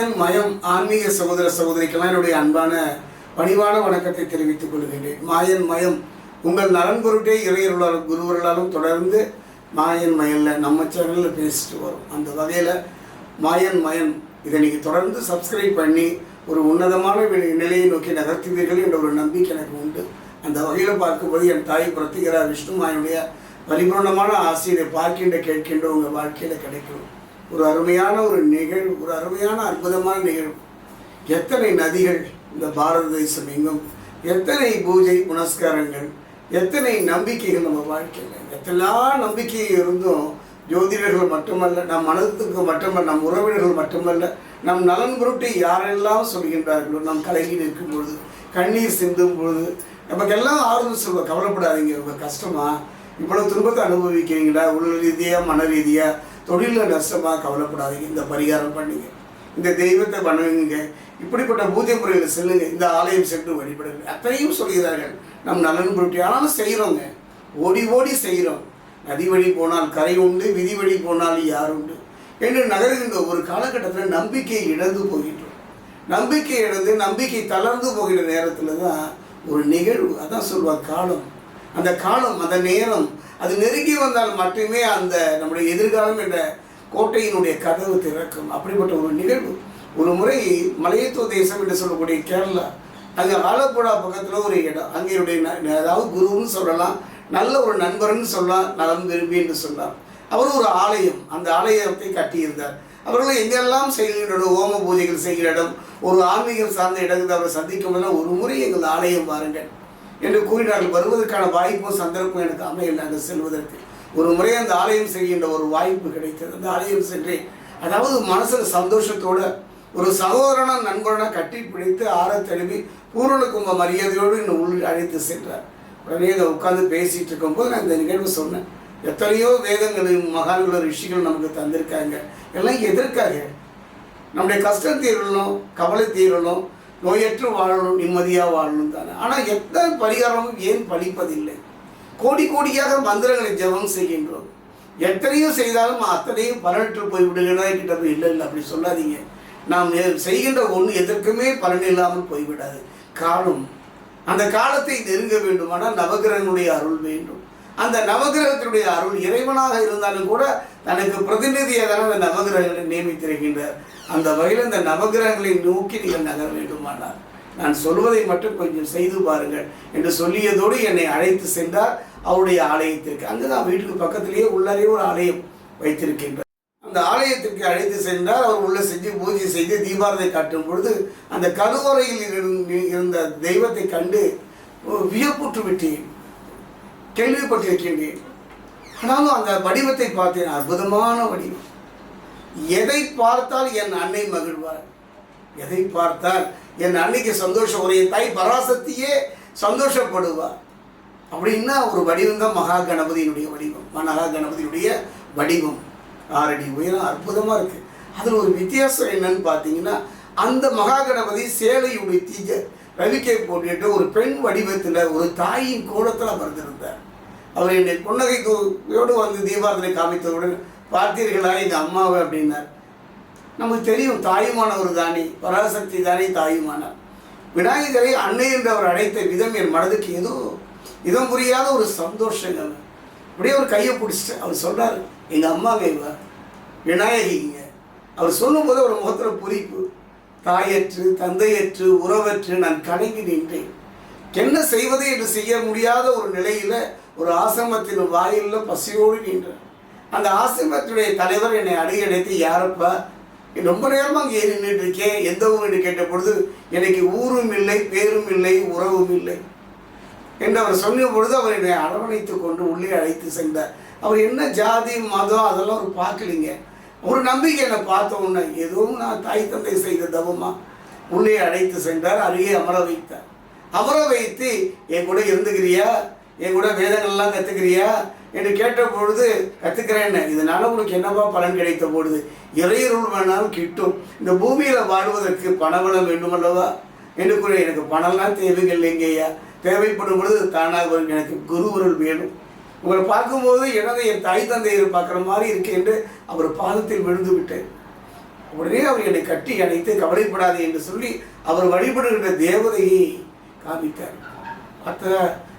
மாயன் மயம் ஆன்மீக சகோதர சகோதரிக்கெல்லாம் என்னுடைய அன்பான பணிவான வணக்கத்தை தெரிவித்துக் கொள்கின்றேன். மாயன் மயம் உங்கள் நலன் பொருட்டே இறையர்களாலும் குருவர்களாலும் தொடர்ந்து மாயன் மயனில் நம்ம சேனலில் பேசிட்டு வரும். அந்த வகையில் மாயன் மயம் இதை நீங்கள் தொடர்ந்து சப்ஸ்கிரைப் பண்ணி ஒரு உன்னதமான நிலையை நோக்கி நகர்த்துவீர்கள் என்ற ஒரு நம்பிக்கை எனக்கு உண்டு. அந்த வகையில் பார்க்கும்போது என் தாய் பிரத்திகரா விஷ்ணு மாயனுடைய பரிபூர்ணமான ஆசையை பார்க்கின்ற கேட்கின்ற உங்கள் வாழ்க்கையில் கிடைக்கும். ஒரு அருமையான ஒரு நிகழ்வு ஒரு அருமையான அற்புதமான நிகழ்வு. எத்தனை நதிகள் இந்த பாரத தேசம் எங்கும்? எத்தனை பூஜை புனஸ்காரங்கள்? எத்தனை நம்பிக்கைகள் நம்ம வாழ்க்கையில்? எத்தனை நம்பிக்கை இருந்தும் ஜோதிடர்கள் மட்டுமல்ல நம் மனதுக்கு மட்டுமல்ல நம் உறவினர்கள் மட்டுமல்ல நம் நலன் பொருட்டு யாரெல்லாம் சொல்கின்றார்களோ நம் கலங்கி நிற்கும் பொழுது கண்ணீர் சிந்தும் பொழுது நமக்கெல்லாம் ஆறுதல் சொல்ல கவலைப்படாதீங்க. ரொம்ப கஷ்டமா? இவ்வளவு துன்பத்தை அனுபவிக்கிறீங்களா? உடல் ரீதியாக மன ரீதியாக தொழிலில் நஷ்டமாக கவலைப்படாதீங்க. இந்த பரிகாரம் பண்ணுங்க. இந்த தெய்வத்தை பண்ணுவீங்க இப்படிப்பட்ட பூஜை முறையில் செல்லுங்க. இந்த ஆலயம் சென்று வழிபடுங்க. அத்தனையும் சொல்கிறார்கள். நம் நலன் பொருட்டி. ஆனாலும் செய்கிறோங்க ஓடி ஓடி செய்கிறோம் நதி வழி போனால் கரை உண்டு விதி வழி போனால் யார் உண்டு? என்று நகருகின்ற ஒரு காலகட்டத்தில் நம்பிக்கையை இழந்து போகின்றோம். நம்பிக்கை இழந்து நம்பிக்கை தளர்ந்து போகிற நேரத்தில் தான் ஒரு நிகழ்வு. அதான் சொல்வார் காலம். அந்த காலம் அந்த நேரம் அது நெருங்கி வந்தால் மட்டுமே அந்த நம்முடைய எதிர்காலம் என்ற கோட்டையினுடைய கதவு திறக்கும். அப்படிப்பட்ட ஒரு நிகழ்வு. ஒரு முறை மலையத்துவ தேசம் என்று சொல்லக்கூடிய கேரளா அங்கே ஆலப்புழா பக்கத்தில் ஒரு இடம். அங்கேயுடைய என்னுடைய ந- அதாவது குருன்னு சொல்லலாம் நல்ல ஒரு நண்பர்னு சொல்லலாம் நலம் விரும்பி என்று சொல்லலாம். அவர் ஒரு ஆலயம். அந்த ஆலயத்தை கட்டியிருந்தார். அவர்கள் எங்கெல்லாம் செய்கிற இடம் ஓம பூஜைகள் செய்கிற இடம் ஒரு ஆன்மீகம் சார்ந்த இடத்தில் அவரை சந்திக்கும் ஒரு முறை எங்கள் ஆலயம் பாருங்கள் என்று கூறினார்கள். வருவதற்கான வாய்ப்பும் சந்தர்ப்பம் எனக்கு அமையல அங்கே செல்வதற்கு ஒரு முறை அந்த ஆலயம் செய்கின்ற ஒரு வாய்ப்பு கிடைத்தது. அந்த ஆலயம் சென்றேன் அதாவது மனசுல சந்தோஷத்தோடு ஒரு சகோதரனா நண்பனா கட்டி பிடித்து ஆற தழுவி பூரண கும்ப மரியாதையோடு என்னை உள் அழைத்து சென்றார். உடனே அதை உட்காந்து பேசிட்டு இருக்கும்போது நான் இந்த நிகழ்வு சொன்னேன். எத்தனையோ வேதங்களும் மகான்களும் ரிஷிகள் நமக்கு தந்திருக்காங்க. எல்லாம் எதற்காக? நம்முடைய கஷ்டம் தீரணும் கவலை தீரணும் நோயற்று வாழணும் நிம்மதியாக வாழணும் தானே. ஆனால் எத்தனை பரிகாரமும் ஏன் பழிப்பதில்லை? கோடி கோடியாக மந்திரங்களை ஜெபம் செய்கின்றோம். எத்தனையோ செய்தாலும் அத்தனையும் பலனற்று போய் விடுகிறதா கிட்ட போய் இல்லை இல்லை அப்படி சொல்லாதீங்க. நாம் செய்கின்ற ஒன்று எதற்குமே பலன் இல்லாமல் போய்விடாது. காலம். அந்த காலத்தை நெருங்க வேண்டுமானால் நவகிரகனுடைய அருள் வேண்டும். அந்த நவகிரகத்தினுடைய அருள் இறைவனாக இருந்தாலும் கூட தனக்கு பிரதிநிதியாக தானே அந்த நவகிரகங்களை நியமித்திருக்கின்றார். அந்த வகையில் இந்த நவகிரகங்களை நோக்கி நீங்கள் நகர வேண்டுமானால் நான் சொல்வதை மட்டும் கொஞ்சம் செய்து பாருங்கள் என்று சொல்லியதோடு என்னை அழைத்து சென்றார் அவருடைய ஆலயத்திற்கு. அங்கே தான் வீட்டுக்கு பக்கத்திலேயே உள்ளாரே ஒரு ஆலயம் வைத்திருக்கின்றார். அந்த ஆலயத்திற்கு அழைத்து சென்றார். அவர் உள்ள செஞ்சு பூஜை செய்து தீபாரதை காட்டும் பொழுது அந்த கருவறையில் இருந்து- இருந்த தெய்வத்தை கண்டு வியப்புற்று விட்டேன். கேள்விப்பட்டிருக்கின்றேன். ஆனாலும் அந்த வடிவத்தை பார்த்தேன். அற்புதமான வடிவம். எதை பார்த்தால் என் அன்னை மகிழ்வார்? எதை பார்த்தால் என் அன்னைக்கு சந்தோஷம் ஒரு என் தாய் பராசக்தியே சந்தோஷப்படுவார். அப்படின்னா ஒரு வடிவம் தான் மகா கணபதியினுடைய வடிவம். மகா கணபதியினுடைய வடிவம். ஆறடி உயரம் அற்புதமாக இருக்குது அதில் ஒரு வித்தியாசம் என்னன்னு பார்த்தீங்கன்னா அந்த மகா கணபதி சேலை உடுத்தி ரவிக்கை போட்டுட்டு ஒரு பெண் வடிவத்தில் ஒரு தாயின் கோலத்தில் அமர்ந்திருந்தார். அவர் என்னை புன்னகையோடு வந்து தீபாரதனை காமித்தவுடன் பார்த்தீர்களா எங்கள் அம்மாவை அப்படின்னார். நமக்கு தெரியும் தாயுமானவர் தானே பராசக்தி தானே தாயுமானார். விநாயகரை அன்னை என்று அவர் அழைத்த விதம் என் மனதுக்கு ஏதோ இதம் புரியாத ஒரு சந்தோஷங்க அப்படியே ஒரு கையை பிடிச்சிட்டு அவர் சொல்கிறார் எங்கள் அம்மாங்க இவ விநாயகிங்க. அவர் சொல்லும்போது ஒரு முகத்தில் புரிப்பு. தாயற்று தந்தையற்று உறவற்று நான் கணங்கி நின்றேன். என்ன செய்வது என்று செய்ய முடியாத ஒரு நிலையில் ஒரு ஆசிரமத்தின் வாயிலில் பசியோடு நின்றேன். அந்த ஆசிரமத்துடைய தலைவர் என்னை அடையடைத்து யாரப்பா ரொம்ப நேரமாக அங்கே ஏறி நின்றுட்டு இருக்கேன் எந்த ஊர் என்று கேட்ட பொழுது எனக்கு ஊரும் இல்லை பேரும் இல்லை உறவும் இல்லை. என்று அவர் சொன்ன பொழுது அவர் என்னை அரவணைத்து கொண்டு உள்ளே அழைத்து சென்றார். அவர் என்ன ஜாதி மதம் அதெல்லாம் அவர் பார்க்கலிங்க. ஒரு நம்பிக்கை என்னை பார்த்த உடனே எதுவும் நான் தாய் தந்தை செய்த தவமா? உள்ளே அழைத்து சென்றார் அருகே அமர வைத்தார். அமர வைத்து என் கூட இருந்துக்கிறியா? என் கூட வேதங்கள்லாம் கற்றுக்கிறியா என்று கேட்ட பொழுது கற்றுக்கிறேன்னு இதனால் உனக்கு என்னவா பலன் கிடைத்த பொழுது இறையருள் வேணாலும் கிட்டும். இந்த பூமியில் வாழ்வதற்கு பணபலம் வேண்டுமல்லவா? என்று கூட எனக்கு பணம்லாம் தேவையில்லைங்கய்யா. தேவைப்படும் பொழுது தானாக வரும் எனக்கு குருவருள் வேணும். உங்களை பார்க்கும்போது எனது என் தாய் தந்தையர் பார்க்குற மாதிரி இருக்கு என்று அவர் பாதத்தில் விழுந்து விட்டேன் உடனே அவர் என்னை கட்டி அணைத்து கவலைப்படாதே என்று சொல்லி அவர் வழிபடுகின்ற தேவதையை காமித்தார் பார்த்தா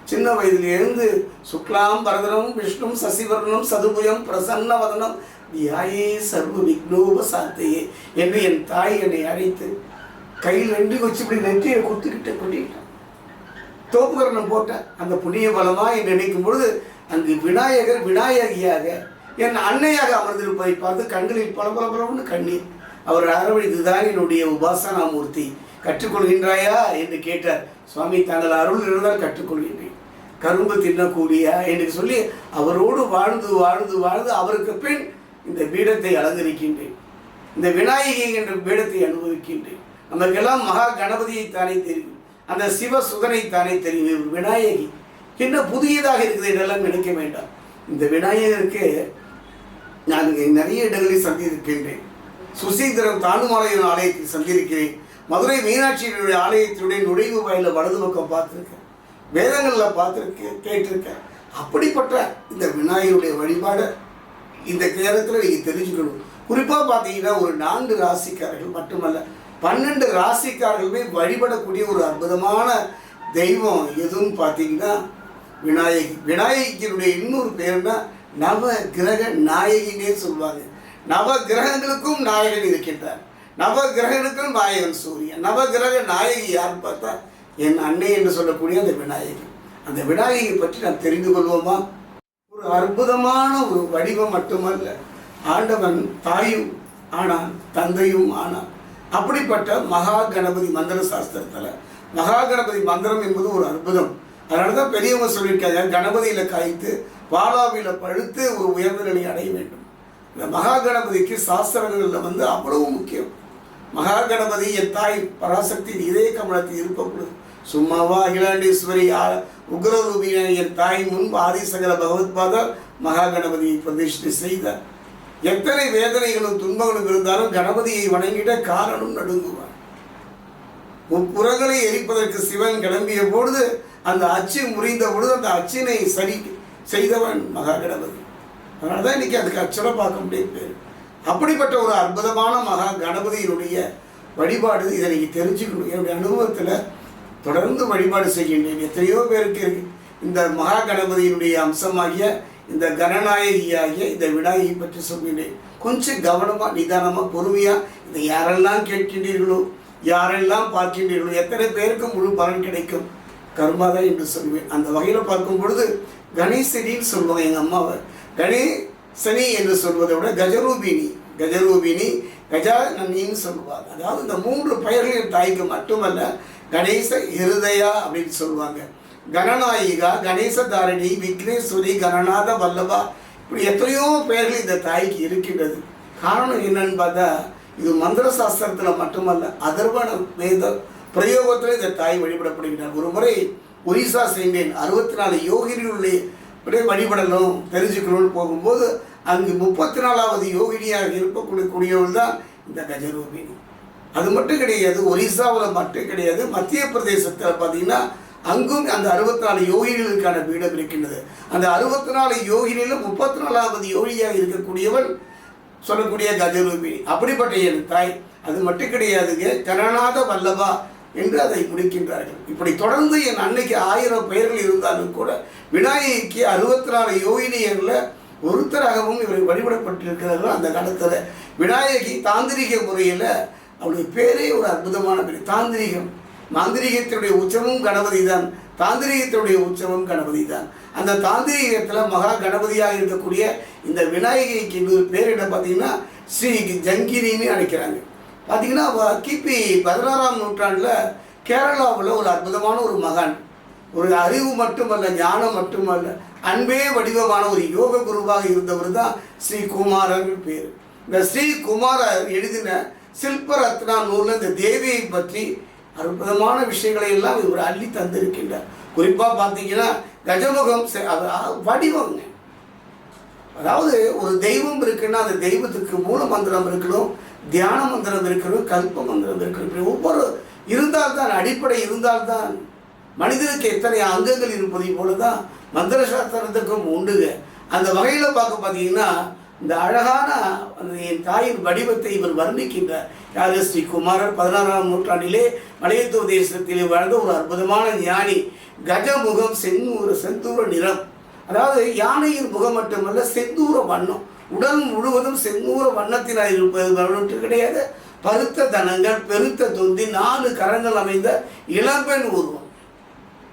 சின்ன வயதிலிருந்து சுக்லாம் பரதனம் விஷ்ணும் சசிவர்ணம் சதுபுயம் பிரசன்ன வதனம் தியாயே சர்வ விக்னோப சாத்தையே என்று என் தாய் என்னை அழைத்து கையில் ரெண்டு வச்சு இப்படி நெற்றியை குத்துக்கிட்டு கொட்டிக்கிட்டேன் தோப்புகரணம் போட்டேன் அந்த புண்ணிய பலமாக நினைக்கும் பொழுது அங்கு விநாயகர் விநாயகியாக என் அன்னையாக அமர்ந்திருப்பதை பார்த்து கண்களில் பல பல பலன்னு கண்ணீர். அவர் அரவணைத்துதான் என்னுடைய உபாசனா மூர்த்தி கற்றுக்கொள்கின்றாயா? என்று கேட்டார். சுவாமி தாங்கள் அருள் இருந்தால் கற்றுக்கொள்கின்றேன். கரும்பு தின்னக்கூடியா என்று சொல்லி அவரோடு வாழ்ந்து வாழ்ந்து வாழ்ந்து அவருக்கு பின் இந்த பீடத்தை அலங்கரிக்கின்றேன். இந்த விநாயகி என்ற பீடத்தை அனுபவிக்கின்றேன். நமக்கெல்லாம் மகா கணபதியை தானே தெரியும். அந்த சிவ சுதனை தானே தெரியும். இவர் விநாயகி. என்ன புதியதாக இருக்குது என்றெல்லாம் நினைக்க வேண்டாம். இந்த விநாயகருக்கு நான் நிறைய இடங்களில் சந்தித்திருக்கின்றேன். சுசீந்திரம் தானுமாலையின் ஆலயத்தை சந்திருக்கிறேன் மதுரை மீனாட்சியினுடைய ஆலயத்தினுடைய நுழைவு வாயில வலது பக்கம் பார்த்துருக்கேன். வேதங்களில் பார்த்துருக்கேன் கேட்டிருக்கேன். அப்படிப்பட்ட இந்த விநாயகருடைய வழிபாடை இந்த நேரத்தில் நீங்கள் தெரிஞ்சுக்கணும். குறிப்பாக பார்த்தீங்கன்னா ஒரு நான்கு ராசிக்காரர்கள் மட்டுமல்ல பன்னெண்டு ராசிக்காரர்களுமே வழிபடக்கூடிய ஒரு அற்புதமான தெய்வம் எதுன்னு பார்த்தீங்கன்னா விநாயகி. விநாயகியினுடைய இன்னொரு பேர்னா நவ கிரக நாயகினே சொல்வாங்க நவ கிரகங்களுக்கும் நாயகன் இருக்கின்றார். நவ கிரகனுக்கும் நாயகன் சூரியன். நவ கிரக நாயகி யாருன்னு பார்த்தா என் அன்னை என்று சொல்லக்கூடிய அந்த விநாயகி அந்த விநாயகியை பற்றி நாம் தெரிந்து கொள்வோமா? ஒரு அற்புதமான ஒரு வடிவம் மட்டுமல்ல. ஆண்டவன் தாயும் ஆனான் தந்தையும் ஆனான். அப்படிப்பட்ட மகா கணபதி மந்திர சாஸ்திரத்தில் மகா கணபதி மந்திரம் என்பது ஒரு அற்புதம். அதனால தான் பெரியவங்க சொல்லியிருக்காங்க கணபதியில் காய்த்து பாலாவியில் பழுத்து ஒரு உயர்ந்த நிலையை அடைய வேண்டும். இந்த மகா கணபதிக்கு சாஸ்திரங்களில் வந்து அவ்வளவு முக்கியம். மகா கணபதி என் தாய் பராசக்தியின் இதய கமலத்தில் இருக்கக்கூடாது சும்மாவா அகிலாண்டேஸ்வரி உக்ரரூபியான என் தாய் முன்பு ஆதிசகர பகவத்பாதர் மகா கணபதியை பிரதிஷ்டை செய்தார். எத்தனை வேதனைகளும் துன்பங்களும் இருந்தாலும் கணபதியை வணங்கிட காரணம் நடுங்குவார். முப்புறங்களை எரிப்பதற்கு சிவன் கிளம்பிய பொழுது அந்த அச்சு முறிந்த பொழுது அந்த அச்சினை சரி செய்தவன் மகா கணபதி அதனால தான் இன்னைக்கு அதுக்கு அச்சர பார்க்க முடியும் பேர் அப்படிப்பட்ட ஒரு அற்புதமான மகா கணபதியினுடைய வழிபாடு இதை நீங்கள் தெரிஞ்சுக்கணும். என்னுடைய அனுபவத்தில் தொடர்ந்து வழிபாடு செய்கின்றேன். எத்தனையோ பேருக்கு இந்த மகா கணபதியினுடைய அம்சமாகிய இந்த கணநாயகியாகிய இந்த விநாயகி பற்றி சொல்கின்றேன். கொஞ்சம் கவனமாக நிதானமாக பொறுமையாக இதை யாரெல்லாம் கேட்கின்றீர்களோ யாரெல்லாம் பார்க்கின்றீர்களோ எத்தனை பேருக்கு முழு பலன் கிடைக்கும்? கர்மாதான் என்று சொல்வேன். அந்த வகையில் பார்க்கும் பொழுது கணேசனின்னு சொல்லுவாங்க எங்கள் அம்மாவை. கணே சனி என்று சொல்வதை விட கஜரூபிணி கஜரூபிணி கஜானனின்னு சொல்லுவாங்க. அதாவது இந்த மூன்று பெயர்களின் தாய்க்கு மட்டுமல்ல கணேச இருதயா அப்படின்னு சொல்லுவாங்க. கணநாயிகா கணேசதாரணி விக்னேஸ்வரி கணநாத வல்லபா இப்படி எத்தனையோ பெயர்கள் இந்த தாய்க்கு இருக்கின்றது. காரணம் என்னன்னு பார்த்தா இது மந்திர சாஸ்திரத்தில் மட்டுமல்ல அதர்வன வேத பிரயோகத்தில் இந்த தாய் வழிபடப்படுகிறார் ஒரு முறை ஒரிசா சென்றேன். அறுபத்தி நாலு யோகினிகளுடைய அப்படியே வழிபடணும் தெரிஞ்சுக்கணும்னு போகும்போது அங்கு முப்பத்தி நாலாவது யோகினியாக இருக்கக்கூடிய கூடியவள் தான் இந்த கஜரூபினி. அது மட்டும் கிடையாது ஒரிசாவில் மட்டும் கிடையாது மத்திய பிரதேசத்தில் பார்த்தீங்கன்னா அங்கும் அந்த அறுபத்தி நாலு யோகினிகளுக்கான பீடம் இருக்கின்றது. அந்த அறுபத்தி நாலு யோகினிலும் முப்பத்தி நாலாவது யோகியாக இருக்கக்கூடியவள் சொல்லக்கூடிய கஜரூபிணி அப்படிப்பட்ட என் தாய். அது மட்டும் கிடையாதுங்க கரணாத வல்லபா என்று அதை முடிக்கின்றார்கள். இப்படி தொடர்ந்து என் அன்னைக்கு ஆயிரம் பெயர்கள் இருந்தாலும் கூட விநாயகிக்கு அறுபத்தி நாலு யோகினியரில் ஒருத்தராகவும் இவர் வழிபடப்பட்டிருக்கிறார்கள் அந்த காலத்தில். விநாயகி தாந்திரிக முறையில் அவருடைய பேரே ஒரு அற்புதமான பேர். தாந்திரிகம். மாந்திரிகத்தினுடைய உச்சமும் கணபதி தான் தாந்திரிகத்தினுடைய உச்சமும் கணபதி தான் அந்த தாந்திரிகத்தில் மகா கணபதியாக இருக்கக்கூடிய இந்த விநாயகிக்கு இன்னொரு பார்த்தீங்கன்னா ஸ்ரீ ஜங்கிரின்னு அழைக்கிறாங்க. பார்த்தீங்கன்னா கிபி பதினாறாம் நூற்றாண்டில் கேரளாவில் ஒரு அற்புதமான ஒரு மகான். ஒரு அறிவு மட்டுமல்ல ஞானம் மட்டுமல்ல அன்பே வடிவமான ஒரு யோக குருவாக இருந்தவர் தான் ஸ்ரீ குமாரர் பேர். இந்த ஸ்ரீ குமாரர் எழுதின சில்பரத்னா நூலில் இந்த தேவியை பற்றி அற்புதமான விஷயங்களை எல்லாம் இவர் அள்ளி தந்திருக்கின்றார். குறிப்பாக பார்த்தீங்கன்னா கஜமுகம் செ- வடிவங்க. அதாவது ஒரு தெய்வம் இருக்குன்னா அந்த தெய்வத்துக்கு மூல மந்திரம் இருக்கணும் தியான மந்திரம் இருக்கணும் கல்ப மந்திரம் இருக்கணும். இப்படி ஒவ்வொரு இருந்தால்தான் அடிப்படை இருந்தால்தான் மனிதனுக்கு எத்தனை அங்கங்கள் இருப்பதை போல தான் மந்திர சாஸ்திரத்துக்கும் உண்டுங்க. அந்த வகையில் பார்க்க பார்த்தீங்கன்னா இந்த அழகான அந்த என் தாயின் வடிவத்தை இவர் வர்ணிக்கின்றார். யாரு? ஸ்ரீ குமாரர் பதினாறாம் நூற்றாண்டிலே மலையத்துவ தேசத்திலே வாழ்ந்த ஒரு அற்புதமான ஞானி. கஜமுகம் செந்தூர செந்தூர நிறம். அதாவது யானையின் முகம் மட்டுமல்ல செந்தூர வண்ணம். உடல் முழுவதும் செந்தூர வண்ணத்தினால் இருப்பது மட்டும் கிடையாது. பருத்த தனங்கள் பெருத்த தொந்தி நாலு கரங்கள் அமைந்த இளம்பெண் உருவம்.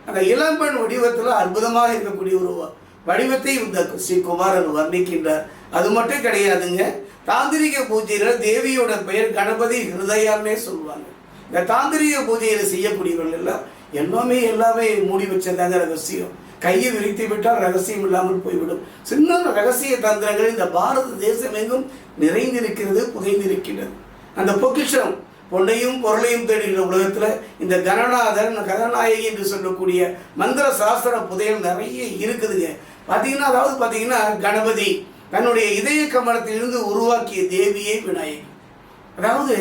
அந்த இளம்பெண் வடிவத்தில் அற்புதமாக இருக்கக்கூடிய உருவம் வடிவத்தை இந்த ஸ்ரீ குமாரன் வர்ணிக்கின்றார். அது மட்டும் கிடையாதுங்க. தாந்திரிக பூஜையில் தேவியோட பெயர் கணபதி ஹிருதயான்னே சொல்லுவாங்க. இந்த தாந்திரிக பூஜையில் செய்யக்கூடியவர்கள் எல்லாம் எல்லாமே எல்லாமே மூடி வச்சதாங்க ரகசியம். கையை விரித்து விட்டால் ரகசியம் இல்லாமல் போய்விடும். சின்ன ரகசிய தந்திரங்கள் இந்த பாரத தேசம் எங்கும் நிறைந்திருக்கிறது புகைந்திருக்கின்றது அந்த பொக்கிஷம் பொன்னையும் பொருளையும் தேடுகிற உலகத்தில் இந்த கணநாதன் கதாநாயகி என்று சொல்லக்கூடிய மந்திர சாஸ்திர புதையல் நிறைய இருக்குதுங்க. பார்த்தீங்கன்னா அதாவது பார்த்தீங்கன்னா கணபதி தன்னுடைய இதய கமலத்திலிருந்து உருவாக்கிய தேவியே விநாயகி. அதாவது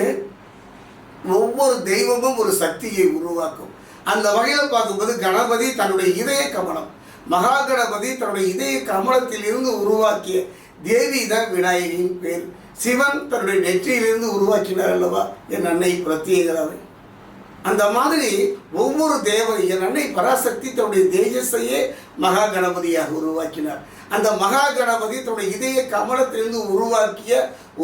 ஒவ்வொரு தெய்வமும் ஒரு சக்தியை உருவாக்கும். அந்த வகையில் பார்க்கும்போது கணபதி தன்னுடைய இதய கமலம். மகா கணபதி தன்னுடைய இதய கமலத்தில் இருந்து உருவாக்கிய தேவி தான் விநாயகியின் பேர் சிவன் தன்னுடைய நெற்றியிலிருந்து உருவாக்கினார் அல்லவா? என் அன்னை பிரத்யேகராவை. அந்த மாதிரி ஒவ்வொரு தேவதை என் அன்னை பராசக்தி தன்னுடைய தேஜஸையே மகா கணபதியாக உருவாக்கினார். அந்த மகா கணபதி தன்னுடைய இதய கமலத்திலிருந்து உருவாக்கிய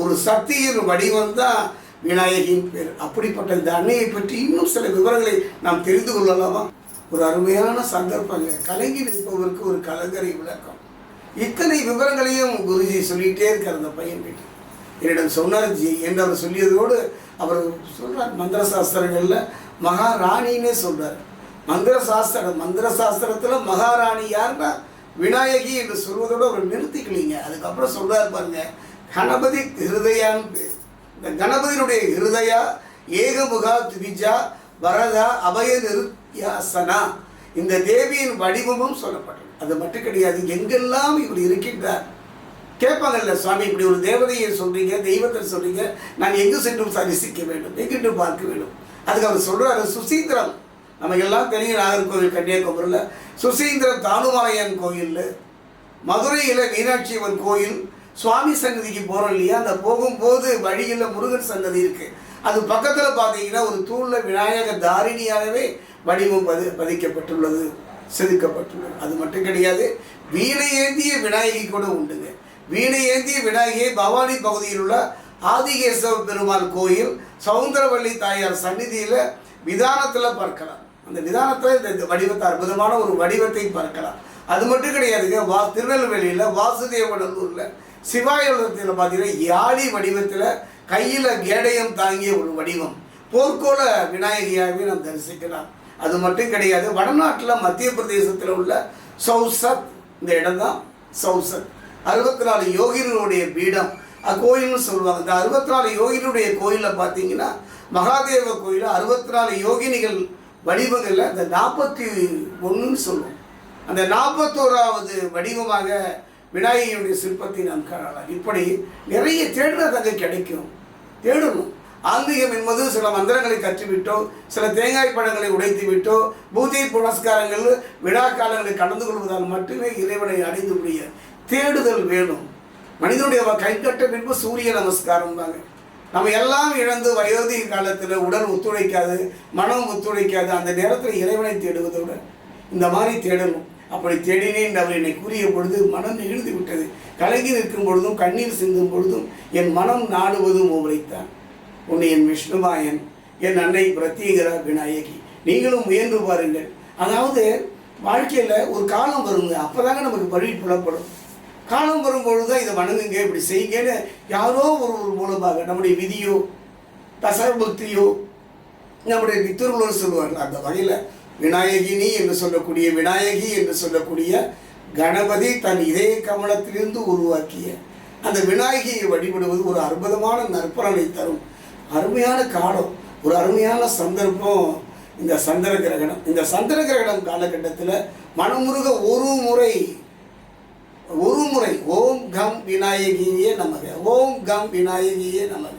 ஒரு சக்தியின் வடிவம் தான் விநாயகியின் பேர். அப்படிப்பட்ட இந்த அன்னையை பற்றி இன்னும் சில விவரங்களை நாம் தெரிந்து கொள்ளலாமா? ஒரு அருமையான சந்தர்ப்பங்க. கலங்கி நிற்பவருக்கு ஒரு கலங்கரை விளக்கம். இத்தனை விவரங்களையும் குருஜி சொல்லிகிட்டே இருக்கார் அந்த பையன் வீட்டு என்னிடம் சொன்னார் ஜி என்று அவர் சொல்லியதோடு அவர் சொல்றார் மந்திர சாஸ்திரங்களில் மகாராணின்னே சொல்றார். மந்திர சாஸ்திரம் மந்திர சாஸ்திரத்தில் மகாராணி யாருன்னா விநாயகி என்று சொல்வதோடு அவர் நிறுத்திக்கலீங்க. அதுக்கப்புறம் சொல்றாரு பாருங்க கணபதி ஹிருதயான்னு பேர். இந்த கணபதியினுடைய ஹிருதயா ஏகமுகா திவிஜா வரதா அபய நிருத்யாசனா இந்த தேவியின் வடிவமும் சொல்லப்பட்டது. அது மட்டும் கிடையாது எங்கெல்லாம் இவர் இருக்கின்றார்? கேட்பாங்கல்ல சுவாமி இப்படி ஒரு தேவதையை சொல்றீங்க தெய்வத்தை சொல்றீங்க நான் எங்கு சென்றும் தரிசிக்க வேண்டும் எங்கிட்டு பார்க்க வேண்டும்? அதுக்கு அவர் சொல்றாரு சுசீந்திரம். நமக்கு எல்லாம் தெரியும் நாகர்கோவில் கன்னியாகுமரியில் சுசீந்திரம் தானுமலையன் கோயில் மதுரையில் மீனாட்சி அம்மன் கோயில் சுவாமி சன்னதிக்கு போகிறோம் இல்லையா? அந்த போகும்போது வழியில் முருகன் சன்னதி இருக்கு. அது பக்கத்தில் பார்த்தீங்கன்னா ஒரு தூணில் விநாயக தாரிணியாகவே வடிவம் பதி பதிக்கப்பட்டுள்ளது செதுக்கப்பட்டுள்ளது. அது மட்டும் கிடையாது வீணை ஏந்திய விநாயகி கூட உண்டுங்க. வீணை ஏந்திய விநாயகியை பவானி பகுதியில் உள்ள ஆதிகேசவ பெருமாள் கோயில் சவுந்தரவள்ளி தாயார் சந்நிதியில் விதானத்தில் பார்க்கலாம். அந்த விதானத்தில் இந்த இந்த வடிவத்தை அற்புதமான ஒரு வடிவத்தை பார்க்கலாம். அது மட்டும் கிடையாதுங்க வா திருநெல்வேலியில் வாசுதேவநல்லூரில் சிவாயுலகத்தில் பார்த்தீங்கன்னா யாழி வடிவத்தில் கையில் கேடயம் தாங்கிய ஒரு வடிவம். போர்க்கோள விநாயகியாகவே நாம் தரிசிக்கலாம். அது மட்டும் கிடையாது வடநாட்டில் மத்திய பிரதேசத்தில் உள்ள சௌசத் இந்த இடம் தான் சௌசத். அறுபத்தி நாலு யோகிகளுடைய பீடம் அக்கோயில்னு சொல்லுவாங்க. இந்த அறுபத்தி நாலு யோகினுடைய கோயிலில் பார்த்தீங்கன்னா மகாதேவ கோயிலில் அறுபத்தி நாலு யோகினிகள் வடிவங்களில் இந்த நாற்பத்தி ஒன்றுன்னு சொல்லுவோம். அந்த நாற்பத்தோராவது வடிவமாக விநாயகனுடைய சிற்பத்தை நாம் காணலாம். இப்படி நிறைய தேடுறது அங்கே கிடைக்கும். தேடணும். ஆன்மீகம் என்பது சில மந்திரங்களை கற்றுவிட்டோ சில தேங்காய் பழங்களை உடைத்து விட்டோ பூஜை புனஸ்காரங்கள் விழா காலங்களை கடந்து கொள்வதால் மட்டுமே இறைவனை அடைந்து முடிய தேடுதல் வேணும். மனிதனுடைய கைகட்ட பின்பு சூரிய நமஸ்காரம் தாங்க நம்ம எல்லாம் இழந்து வயோதிக காலத்தில் உடல் ஒத்துழைக்காது மனம் ஒத்துழைக்காது அந்த நேரத்தில் இறைவனை தேடுவதோடு இந்த மாதிரி தேடணும். அப்படி தேடினேன் அவர் என்னை கூறிய பொழுது மனம் நெகிழ்ந்து விட்டது. கலங்கி நிற்கும் பொழுதும் கண்ணீர் சிந்தும் பொழுதும் என் மனம் நாடுவதும் உரைத்தான் உன்னை என் விஷ்ணுமாயன் என் அன்னை பிரத்யேகரா விநாயகி நீங்களும் முயன்று பாருங்கள். அதாவது வாழ்க்கையில் ஒரு காலம் வருங்க அப்போதாங்க நமக்கு வழி புலப்படும். காலம் வரும்பொழுது தான் இதை வணங்குங்க இப்படி செய்யுங்கன்னு யாரோ ஒரு ஒரு மூலமாக நம்முடைய விதியோ தசர பக்தியோ நம்முடைய பித்தர்களோடு சொல்லுவார்கள். அந்த வகையில் விநாயகினி என்று சொல்லக்கூடிய விநாயகி என்று சொல்லக்கூடிய கணபதி தன் இதய கமலத்திலிருந்து உருவாக்கிய அந்த விநாயகியை வழிபடுவது ஒரு அற்புதமான நற்பலனை தரும். அருமையான காலம். ஒரு அருமையான சந்தர்ப்பம் இந்த சந்திர கிரகணம். இந்த சந்திர கிரகணம் காலகட்டத்தில் மனமுருக ஒரு முறை ஒரு முறை ஓம் கம் விநாயகியே நமக. ஓம் கம் விநாயகியே நமக.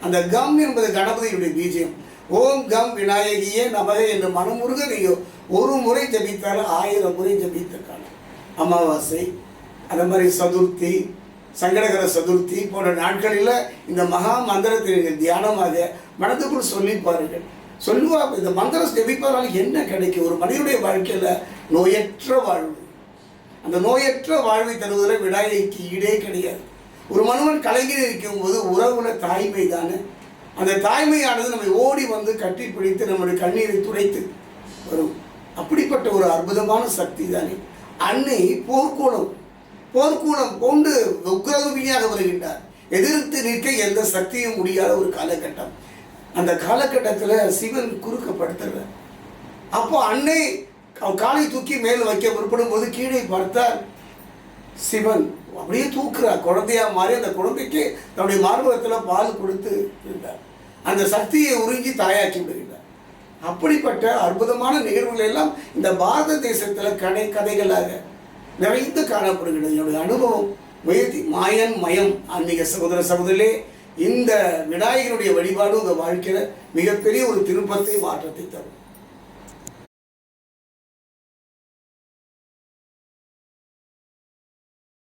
அந்த கம் என்பது கணபதியுடைய பீஜம். ஓம் கம் விநாயகியே நமக என்று மனமுருக நீங்கள் ஒரு முறை ஜபித்தாலும் ஆயிரம் முறை ஜபித்திருக்காங்க அமாவாசை அந்த மாதிரி சதுர்த்தி சங்கடகர சதுர்த்தி போன்ற நாட்களில் இந்த மகா மந்திரத்தை நீங்கள் தியானமாக மனதுக்குள் சொல்லி பாருங்கள். சொல்லுவா இந்த மந்திரம் ஜபிப்பதால் என்ன கிடைக்கும்? ஒரு மனிதனுடைய வாழ்க்கையில் நோயற்ற வாழ்வு. அந்த நோயற்ற வாழ்வை தருவதில் விநாயகிக்கு ஈடே கிடையாது. ஒரு மனுவன் கலைஞர் இருக்கும்போது உறவுல தாய்மை தானே அந்த தாய்மையானது நம்மை ஓடி வந்து கட்டி பிடித்து நம்முடைய கண்ணீரை துடைத்து வரும். அப்படிப்பட்ட ஒரு அற்புதமான சக்தி தானே. அன்னை போர்க்கூணம் போர்க்கூணம் கொண்டு உக்ரகுமியாக வருகின்றார். எதிர்த்து நிற்க எந்த சக்தியும் முடியாத ஒரு காலகட்டம். அந்த காலகட்டத்தில் சிவன் குறுக்கப்படுத்துறார். அப்போ அன்னை காலை தூக்கி மேல் வைக்க முற்படும் போது கீழே பார்த்தால் சிவன். அப்படியே தூக்குறார். குழந்தையா மாறி அந்த குழந்தைக்கு தன்னுடைய மார்பகத்தில் பால் கொடுத்து இருந்தார். அந்த சக்தியை உறிஞ்சி தாயாக்கி விடுகிறார். அப்படிப்பட்ட அற்புதமான நிகழ்வுகள் எல்லாம் இந்த பாரத தேசத்தில் கடை கதைகளாக நிறைந்து காணப்படுகிறது. என்னுடைய அனுபவம் முயற்சி மாயன் மயம். ஆன்மீக சகோதர சகோதரிலே இந்த விநாயகனுடைய வழிபாடு உங்கள் வாழ்க்கையில் மிகப்பெரிய ஒரு திருப்பத்தை மாற்றத்தை தரும்.